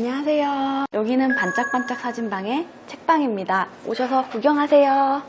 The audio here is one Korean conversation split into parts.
안녕하세요. 여기는 반짝반짝 사진방의 책방입니다. 오셔서 구경하세요.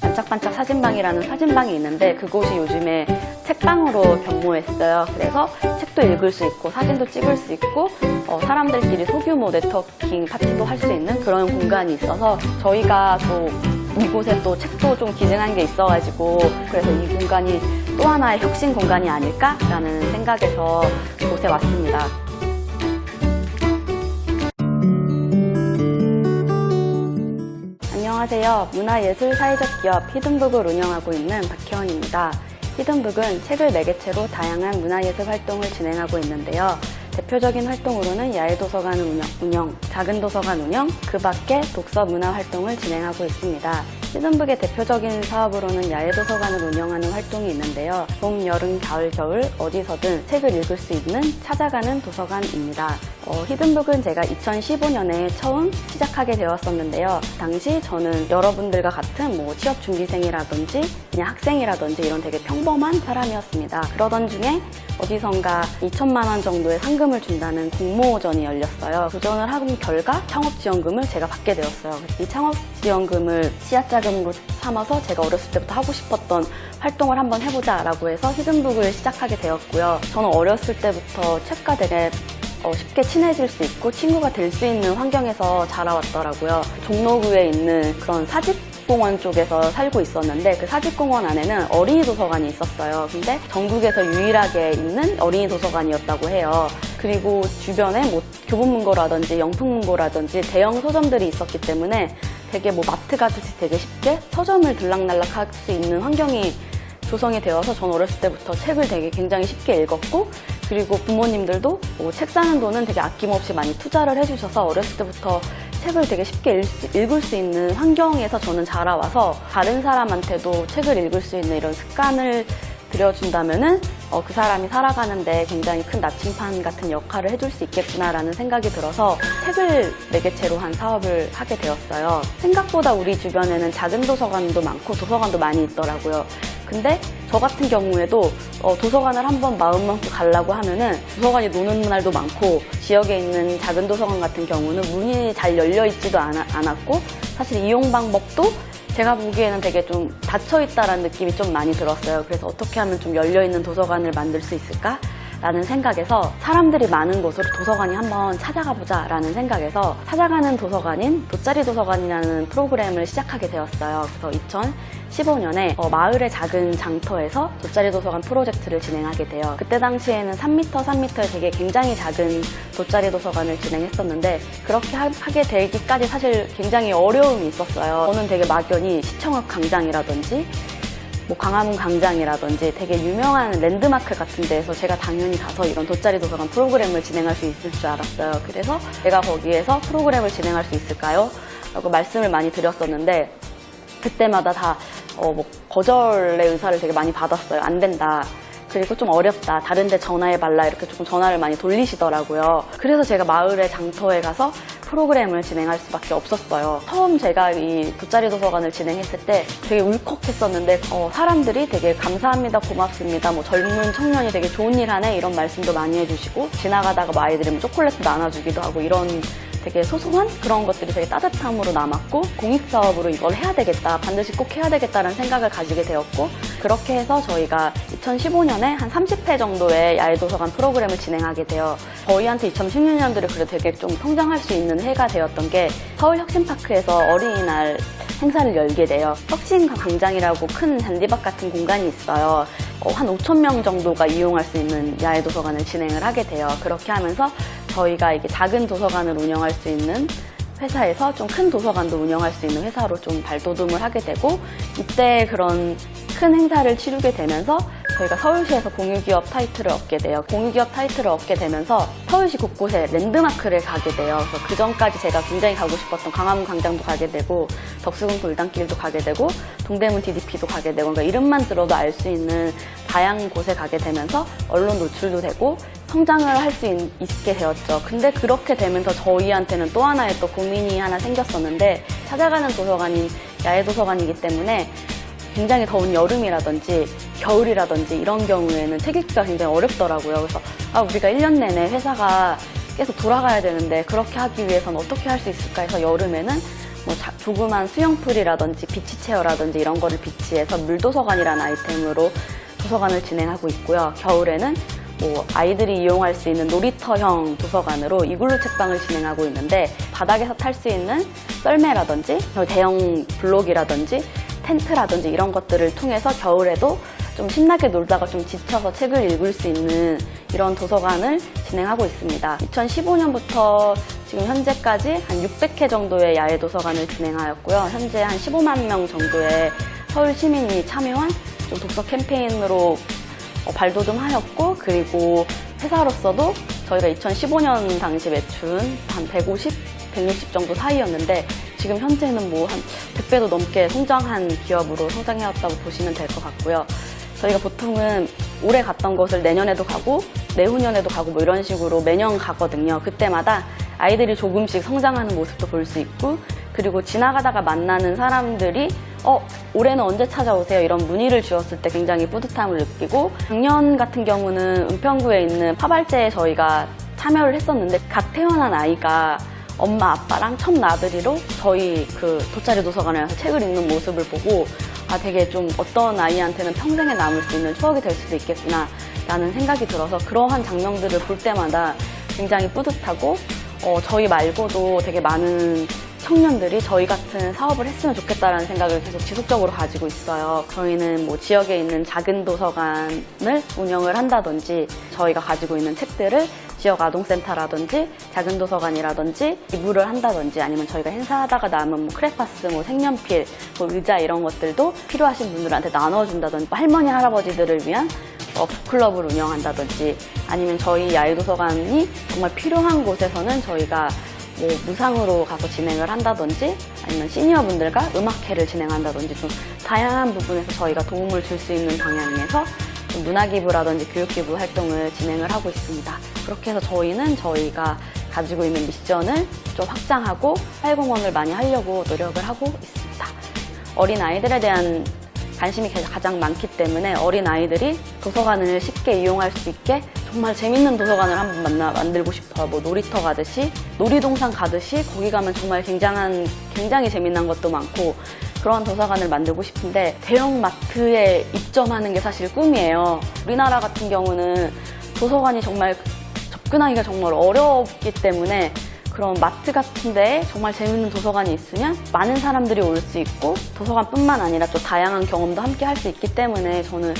반짝반짝 사진방이라는 사진방이 있는데 그곳이 요즘에 책방으로 변모했어요. 그래서 책도 읽을 수 있고 사진도 찍을 수 있고 어, 사람들끼리 소규모 네트워킹 파티도 할 수 있는 그런 공간이 있어서 저희가 또 이곳에 또 책도 좀 기증한 게 있어가지고 그래서 이 공간이 또 하나의 혁신 공간이 아닐까라는 생각에서 이곳에 왔습니다. 안녕하세요. 문화예술 사회적 기업 히든북을 운영하고 있는 박혜원입니다. 히든북은 책을 매개체로 다양한 문화예술 활동을 진행하고 있는데요. 대표적인 활동으로는 야외 도서관 운영, 운영, 작은 도서관 운영, 그 밖에 독서 문화 활동을 진행하고 있습니다. 히든북의 대표적인 사업으로는 야외 도서관을 운영하는 활동이 있는데요. 봄, 여름, 가을, 겨울 어디서든 책을 읽을 수 있는 찾아가는 도서관입니다. 어, 히든북은 제가 2015년에 처음 시작하게 되었었는데요. 당시 저는 여러분들과 같은 뭐 취업 준비생이라든지 그냥 학생이라든지 이런 되게 평범한 사람이었습니다. 그러던 중에 어디선가 2천만 원 정도의 상금을 준다는 공모전이 열렸어요. 도전을 한 결과 창업지원금을 제가 받게 되었어요. 이 창업지원금을 씨앗자금으로 삼아서 제가 어렸을 때부터 하고 싶었던 활동을 한번 해보자라고 해서 히든북을 시작하게 되었고요. 저는 어렸을 때부터 책과 되게 어, 쉽게 친해질 수 있고 친구가 될 수 있는 환경에서 자라왔더라고요. 종로구에 있는 그런 사직 공원 쪽에서 살고 있었는데 그 사직공원 안에는 어린이 도서관이 있었어요. 근데 전국에서 유일하게 있는 어린이 도서관이었다고 해요. 그리고 주변에 뭐 교보문고라든지 영풍문고라든지 대형 서점들이 있었기 때문에 되게 뭐 마트 가듯이 되게 쉽게 서점을 들락날락 할 수 있는 환경이 조성이 되어서 전 어렸을 때부터 책을 되게 굉장히 쉽게 읽었고 그리고 부모님들도 뭐 책 사는 돈은 되게 아낌없이 많이 투자를 해주셔서 어렸을 때부터 책을 되게 쉽게 읽, 수- 읽을 수 있는 환경에서 저는 자라와서 다른 사람한테도 책을 읽을 수 있는 이런 습관을 들여준다면은 어, 그 사람이 살아가는데 굉장히 큰 나침판 같은 역할을 해줄 수 있겠구나라는 생각이 들어서 책을 매개체로 한 사업을 하게 되었어요. 생각보다 우리 주변에는 작은 도서관도 많고 도서관도 많이 있더라고요. 근데 저 같은 경우에도 어, 도서관을 한번 마음 먹고 가려고 하면은 도서관이 노는 날도 많고 지역에 있는 작은 도서관 같은 경우는 문이 잘 열려 있지도 않았고 사실 이용 방법도 제가 보기에는 되게 좀 닫혀 있다라는 느낌이 좀 많이 들었어요. 그래서 어떻게 하면 좀 열려 있는 도서관을 만들 수 있을까? 라는 생각에서 사람들이 많은 곳으로 도서관이 한번 찾아가 보자 라는 생각에서 찾아가는 도서관인 돗자리 도서관이라는 프로그램을 시작하게 되었어요. 그래서 2015년에 어, 마을의 작은 장터에서 돗자리 도서관 프로젝트를 진행하게 돼요. 그때 당시에는 3m, 3m의 되게 굉장히 작은 돗자리 도서관을 진행했었는데 그렇게 하, 게 되기까지 사실 굉장히 어려움이 있었어요. 저는 되게 막연히 시청읍 광장이라든지 뭐 광화문 광장이라든지 되게 유명한 랜드마크 같은 데에서 제가 당연히 가서 이런 돗자리 도서관 프로그램을 진행할 수 있을 줄 알았어요. 그래서 내가 거기에서 프로그램을 진행할 수 있을까요? 라고 말씀을 많이 드렸었는데 그때마다 다 어, 뭐 거절의 의사를 되게 많이 받았어요. 안 된다. 그리고 좀 어렵다. 다른 데 전화해달라. 이렇게 조금 전화를 많이 돌리시더라고요. 그래서 제가 마을의 장터에 가서 프로그램을 진행할 수밖에 없었어요. 처음 제가 이 돗자리 도서관을 진행했을 때 되게 울컥했었는데 어, 사람들이 되게 감사합니다, 고맙습니다. 뭐 젊은 청년이 되게 좋은 일 하네 이런 말씀도 많이 해주시고 지나가다가 뭐 아이들이 뭐 초콜릿도 나눠주기도 하고 이런 되게 소소한 그런 것들이 되게 따뜻함으로 남았고 공익사업으로 이걸 해야 되겠다 반드시 꼭 해야 되겠다는 생각을 가지게 되었고 그렇게 해서 저희가 2015년에 한 30회 정도의 야외도서관 프로그램을 진행하게 돼요 저희한테 2016년들이 그래도 되게 좀 성장할 수 있는 해가 되었던 게 서울혁신파크에서 어린이날 행사를 열게 돼요 혁신 광장이라고 큰 잔디밭 같은 공간이 있어요. 어, 한 5천 명 정도가 이용할 수 있는 야외 도서관을 진행을 하게 돼요. 그렇게 하면서 저희가 이게 작은 도서관을 운영할 수 있는 회사에서 좀 큰 도서관도 운영할 수 있는 회사로 좀 발돋움을 하게 되고 이때 그런 큰 행사를 치르게 되면서 저희가 서울시에서 공유기업 타이틀을 얻게 돼요. 공유기업 타이틀을 얻게 되면서 서울시 곳곳에 랜드마크를 가게 돼요. 그래서 그 전까지 제가 굉장히 가고 싶었던 광화문 광장도 가게 되고 덕수궁 돌담길도 가게 되고 동대문 DDP도 가게 되고 그러니까 이름만 들어도 알 수 있는 다양한 곳에 가게 되면서 언론 노출도 되고 성장을 할 수 있게 되었죠. 근데 그렇게 되면서 저희한테는 또 하나의 또 고민이 하나 생겼었는데 찾아가는 도서관인 야외 도서관이기 때문에 굉장히 더운 여름이라든지 겨울이라든지 이런 경우에는 책 읽기가 굉장히 어렵더라고요. 그래서 아, 우리가 1년 내내 회사가 계속 돌아가야 되는데 그렇게 하기 위해서는 어떻게 할 수 있을까 해서 여름에는 뭐 자- 조그만 수영풀이라든지 비치 체어라든지 이런 거를 비치해서 물도서관이라는 아이템으로 도서관을 진행하고 있고요. 겨울에는 뭐 아이들이 이용할 수 있는 놀이터형 도서관으로 이글루 책방을 진행하고 있는데 바닥에서 탈 수 있는 썰매라든지 대형 블록이라든지 텐트라든지 이런 것들을 통해서 겨울에도 좀 신나게 놀다가 좀 지쳐서 책을 읽을 수 있는 이런 도서관을 진행하고 있습니다. 2015년부터 지금 현재까지 한 600회 정도의 야외 도서관을 진행하였고요. 현재 한 15만 명 정도의 서울 시민이 참여한 좀 독서 캠페인으로 어, 발돋움하였고 그리고 회사로서도 저희가 2015년 당시 매출은 한 150, 160 정도 사이였는데 지금 현재는 뭐 한 100배도 넘게 성장한 기업으로 성장해왔다고 보시면 될 것 같고요. 저희가 보통은 올해 갔던 곳을 내년에도 가고 내후년에도 가고 뭐 이런 식으로 매년 가거든요. 그때마다 아이들이 조금씩 성장하는 모습도 볼 수 있고 그리고 지나가다가 만나는 사람들이 어 올해는 언제 찾아오세요 이런 문의를 주었을 때 굉장히 뿌듯함을 느끼고 작년 같은 경우는 은평구에 있는 파발제에 저희가 참여를 했었는데 각 태어난 아이가 엄마 아빠랑 첫 나들이로 저희 그 돗자리 도서관에 와서 책을 읽는 모습을 보고 아 되게 좀 어떤 아이한테는 평생에 남을 수 있는 추억이 될 수도 있겠구나 라는 생각이 들어서 그러한 장면들을 볼 때마다 굉장히 뿌듯하고 어, 저희 말고도 되게 많은 청년들이 저희 같은 사업을 했으면 좋겠다라는 생각을 계속 지속적으로 가지고 있어요. 저희는 뭐 지역에 있는 작은 도서관을 운영을 한다든지 저희가 가지고 있는 책들을 지역 아동센터라든지 작은 도서관이라든지 기부를 한다든지 아니면 저희가 행사하다가 남은 뭐 크레파스, 뭐 색연필, 뭐 의자 이런 것들도 필요하신 분들한테 나눠준다든지 할머니 할아버지들을 위한 어, 북클럽을 운영한다든지 아니면 저희 야외 도서관이 정말 필요한 곳에서는 저희가 뭐 무상으로 가서 진행을 한다든지 아니면 시니어분들과 음악회를 진행한다든지 좀 다양한 부분에서 저희가 도움을 줄 수 있는 방향에서 좀 문화기부라든지 교육기부 활동을 진행을 하고 있습니다. 그렇게 해서 저희는 저희가 가지고 있는 미션을 좀 확장하고 활공헌을 많이 하려고 노력을 하고 있습니다. 어린 아이들에 대한 관심이 가장 많기 때문에 어린 아이들이 도서관을 쉽게 이용할 수 있게 정말 재밌는 도서관을 한번 만나 만들고 싶어요. 뭐 놀이터 가듯이 놀이동산 가듯이 거기 가면 정말 굉장한 굉장히 재미난 것도 많고 그런 도서관을 만들고 싶은데 대형 마트에 입점하는 게 사실 꿈이에요. 우리나라 같은 경우는 도서관이 정말 접근하기가 정말 어렵기 때문에 그런 마트 같은 데에 정말 재밌는 도서관이 있으면 많은 사람들이 올 수 있고 도서관뿐만 아니라 또 다양한 경험도 함께 할 수 있기 때문에 저는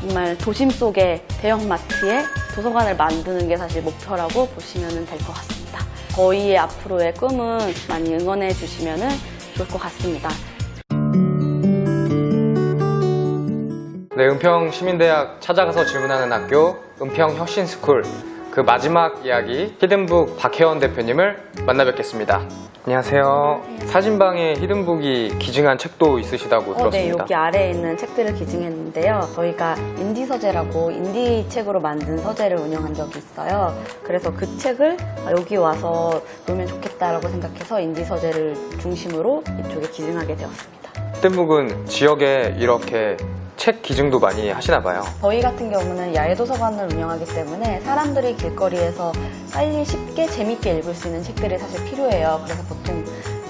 정말 도심 속의 대형 마트에 도서관을 만드는 게 사실 목표라고 보시면 될 것 같습니다. 저희의 앞으로의 꿈은 많이 응원해 주시면 좋을 것 같습니다. 네, 은평 시민대학 찾아가서 질문하는 학교 은평 혁신스쿨 그 마지막 이야기 히든북 박혜원 대표님을 만나 뵙겠습니다. 안녕하세요. 사진방에 히든북이 기증한 책도 있으시다고 어, 네, 들었습니다. 여기 아래에 있는 책들을 기증했는데요. 저희가 인디 서재라고 인디 책으로 만든 서재를 운영한 적이 있어요. 그래서 그 책을 여기 와서 놓으면 좋겠다라고 생각해서 인디 서재를 중심으로 이쪽에 기증하게 되었습니다. 히든북은 지역에 이렇게 책 기증도 많이 하시나 봐요. 저희 같은 경우는 야외 도서관을 운영하기 때문에 사람들이 길거리에서 빨리 쉽게 재밌게 읽을 수 있는 책들이 사실 필요해요. 그래서 보통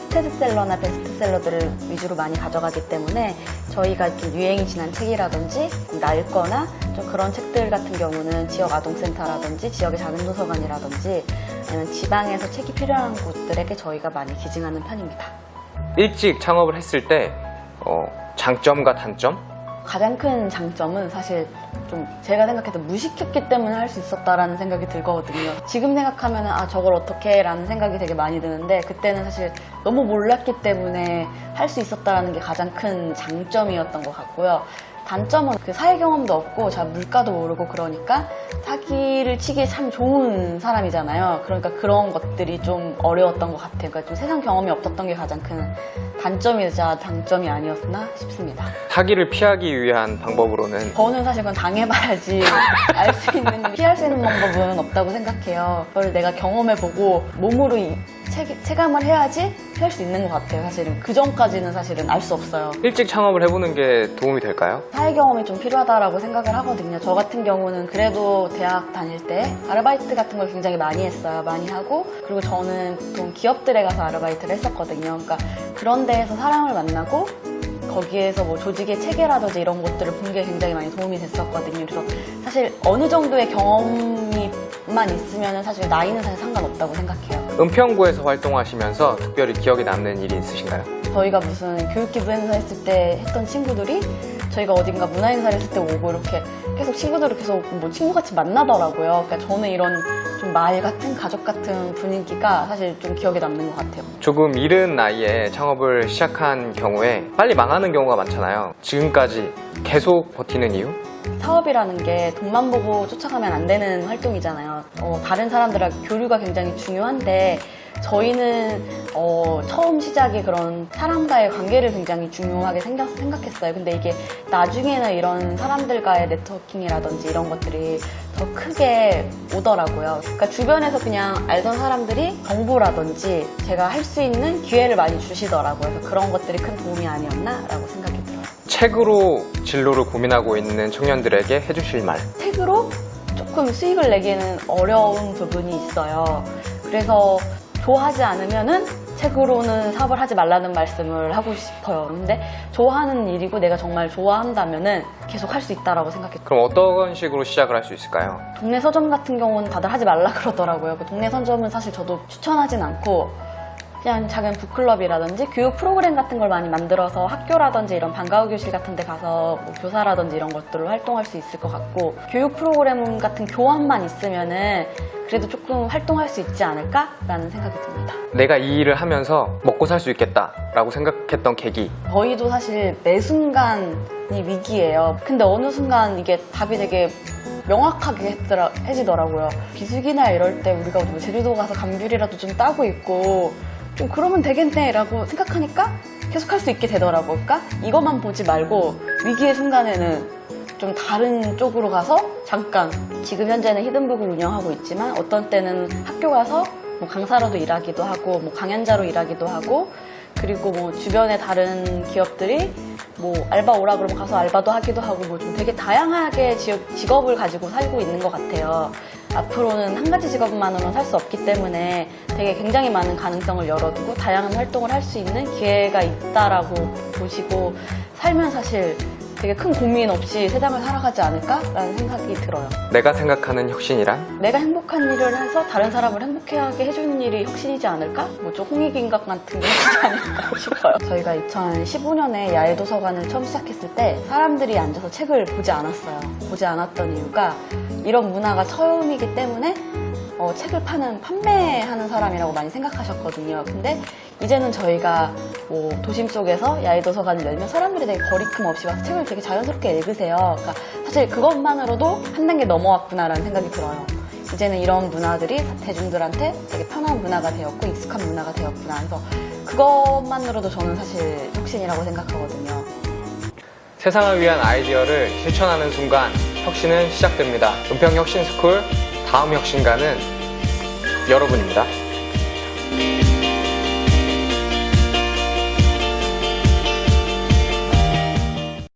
스테드셀러나 베스트셀러들을 위주로 많이 가져가기 때문에 저희가 좀 유행이 지난 책이라든지 낡거나 좀 그런 책들 같은 경우는 지역 아동센터라든지 지역의 작은 도서관이라든지 아니면 지방에서 책이 필요한 곳들에게 저희가 많이 기증하는 편입니다. 일찍 창업을 했을 때 어, 장점과 단점? 가장 큰 장점은 사실 좀 제가 생각해도 무식했기 때문에 할 수 있었다라는 생각이 들거든요. 지금 생각하면 아 저걸 어떻게 라는 생각이 되게 많이 드는데 그때는 사실 너무 몰랐기 때문에 할 수 있었다라는 게 가장 큰 장점이었던 것 같고요. 단점은 그 사회 경험도 없고 잘 물가도 모르고 그러니까 사기를 치기 참 좋은 사람이잖아요. 그러니까 그런 것들이 좀 어려웠던 것 같아요. 그러니까 좀 세상 경험이 없었던 게 가장 큰 단점이자 장점이 아니었나 싶습니다. 사기를 피하기 위한 방법으로는 저는 사실 그건 당해봐야지 알 수 있는 피할 수 있는 방법은 없다고 생각해요. 그걸 내가 경험해보고 몸으로 이- 체, 체감을 해야지 피할 수 있는 것 같아요. 사실은 그 전까지는 사실은 알 수 없어요. 일찍 창업을 해보는 게 도움이 될까요? 사회 경험이 좀 필요하다라고 생각을 하거든요. 저 같은 경우는 그래도 대학 다닐 때 아르바이트 같은 걸 굉장히 많이 했어요. 많이 하고 그리고 저는 보통 기업들에 가서 아르바이트를 했었거든요. 그러니까 그런 데에서 사람을 만나고 거기에서 뭐 조직의 체계라든지 이런 것들을 본 게 굉장히 많이 도움이 됐었거든요. 그래서 사실 어느 정도의 경험이만 있으면 사실 나이는 사실 상관없다고 생각해요. 은평구에서 활동하시면서 특별히 기억에 남는 일이 있으신가요? 저희가 무슨 교육기부 행사 했을 때 했던 친구들이 저희가 어딘가 문화행사를 했을 때 오고 이렇게 계속 친구들을 계속 뭐 친구같이 만나더라고요. 그러니까 저는 이런 좀말 같은 가족 같은 분위기가 사실 좀 기억에 남는 것 같아요. 조금 이른 나이에 창업을 시작한 경우에 빨리 망하는 경우가 많잖아요. 지금까지 계속 버티는 이유? 사업이라는 게 돈만 보고 쫓아가면 안 되는 활동이잖아요. 어, 다른 사람들하고 교류가 굉장히 중요한데 저희는 어, 처음 시작이 그런 사람과의 관계를 굉장히 중요하게 생각, 생각했어요. 근데 이게 나중에는 이런 사람들과의 네트워킹이라든지 이런 것들이 더 크게 오더라고요. 그러니까 주변에서 그냥 알던 사람들이 정보라든지 제가 할 수 있는 기회를 많이 주시더라고요. 그래서 그런 것들이 큰 도움이 아니었나라고 생각이 들어요. 책으로 진로를 고민하고 있는 청년들에게 해주실 말. 책으로 조금 수익을 내기에는 어려운 부분이 있어요. 그래서 좋아하지 않으면은 책으로는 사업을 하지 말라는 말씀을 하고 싶어요. 근데 좋아하는 일이고 내가 정말 좋아한다면은 계속 할 수 있다라고 생각해요. 그럼 어떤 식으로 시작을 할 수 있을까요? 동네 서점 같은 경우는 다들 하지 말라 그러더라고요. 그 동네 서점은 사실 저도 추천하진 않고 그냥 작은 북클럽이라든지 교육 프로그램 같은 걸 많이 만들어서 학교라든지 이런 방과후 교실 같은 데 가서 뭐 교사라든지 이런 것들을 활동할 수 있을 것 같고 교육 프로그램 같은 교환만 있으면은 그래도 조금 활동할 수 있지 않을까라는 생각이 듭니다. 내가 이 일을 하면서 먹고 살 수 있겠다라고 생각했던 계기. 저희도 사실 매 순간이 위기예요. 근데 어느 순간 이게 답이 되게 명확하게 했더라, 해지더라고요. 비수기나 이럴 때 우리가 뭐 제주도 가서 감귤이라도 좀 따고 있고 좀 그러면 되겠네 라고 생각하니까 계속 할 수 있게 되더라고요. 그러니까 이것만 보지 말고 위기의 순간에는 좀 다른 쪽으로 가서 잠깐 지금 현재는 히든북을 운영하고 있지만 어떤 때는 학교 가서 뭐 강사로도 일하기도 하고 뭐 강연자로 일하기도 하고 그리고 뭐 주변에 다른 기업들이 뭐 알바 오라 그러면 가서 알바도 하기도 하고 뭐 좀 되게 다양하게 직업을 가지고 살고 있는 것 같아요. 앞으로는 한 가지 직업만으로는 살 수 없기 때문에 되게 굉장히 많은 가능성을 열어두고 다양한 활동을 할 수 있는 기회가 있다라고 보시고 살면 사실 되게 큰 고민 없이 세상을 살아가지 않을까라는 생각이 들어요. 내가 생각하는 혁신이란? 내가 행복한 일을 해서 다른 사람을 행복하게 해주는 일이 혁신이지 않을까? 뭐 좀 홍익인간 같은 게 혁신이 아닐까 싶어요. 저희가 2015년에 야외 도서관을 처음 시작했을 때 사람들이 앉아서 책을 보지 않았어요. 보지 않았던 이유가 이런 문화가 처음이기 때문에 어, 책을 파는 판매하는 사람이라고 많이 생각하셨거든요. 근데 이제는 저희가 뭐 도심 속에서 야외 도서관을 열면 사람들이 되게 거리낌 없이 와서 책을 되게 자연스럽게 읽으세요. 그러니까 사실 그것만으로도 한 단계 넘어왔구나라는 생각이 들어요. 이제는 이런 문화들이 대중들한테 되게 편한 문화가 되었고 익숙한 문화가 되었구나. 그래서 그것만으로도 저는 사실 혁신이라고 생각하거든요. 세상을 위한 아이디어를 실천하는 순간 혁신은 시작됩니다. 은평 혁신 스쿨 다음 혁신가는 여러분입니다.